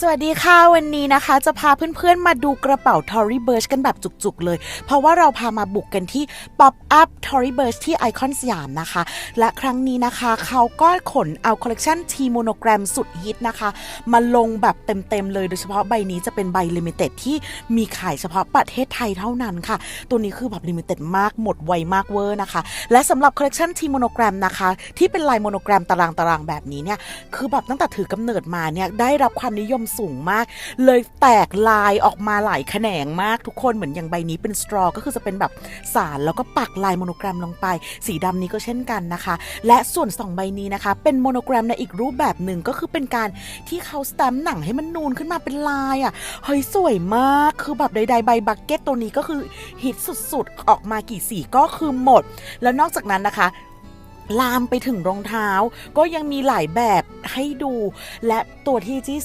สวัสดีค่ะวันนี้นะคะ จะพาเพื่อนๆมาดูกระเป๋า Tory Burch กันแบบจุกๆเลย เพราะว่าเราพามาบุกกันที่ Pop Up Tory Burch ที่ไอคอนสยามนะคะ และครั้งนี้นะคะ เขาก็ขนเอาคอลเลกชัน T Monogram สุดฮิตนะคะ มาลงแบบเต็มๆเลยโดยเฉพาะใบนี้จะเป็นใบลิมิเต็ดที่มีขายเฉพาะประเทศไทยเท่านั้นค่ะ ตัวนี้คือแบบลิมิเต็ดมากหมดไวมากเวอร์นะคะ และสำหรับคอลเลกชัน T Monogram นะคะ ที่เป็นลายโมโนแกรมตารางๆแบบนี้เนี่ยคือแบบตั้งแต่ถือกำเนิดมาเนี่ยได้รับความนิยมสูงมาก เลยแตกลายออกมาหลายแขนงมากทุกคนเหมือนอย่างใบนี้เป็นสตรอก็คือจะเป็นแบบสารแล้วก็ปักลายโมโนแกรมลงไป สีดำนี้ก็เช่นกันนะคะ และส่วนสองใบนี้นะคะ เป็นโมโนแกรมในอีกรูปแบบหนึ่งก็คือเป็นการที่เขาสแตมป์หนังให้มันนูนขึ้นมาเป็นลายอะเฮ้ยสวยมากคือแบบใดๆใบบักเก็ตตัวนี้ก็คือฮิตสุดๆออกมากี่สีก็คือหมด แล้วนอกจากนั้นนะคะลามไปถึงรองเท้า ก็ยังมีหลายแบบให้ดู และตัวที่จี้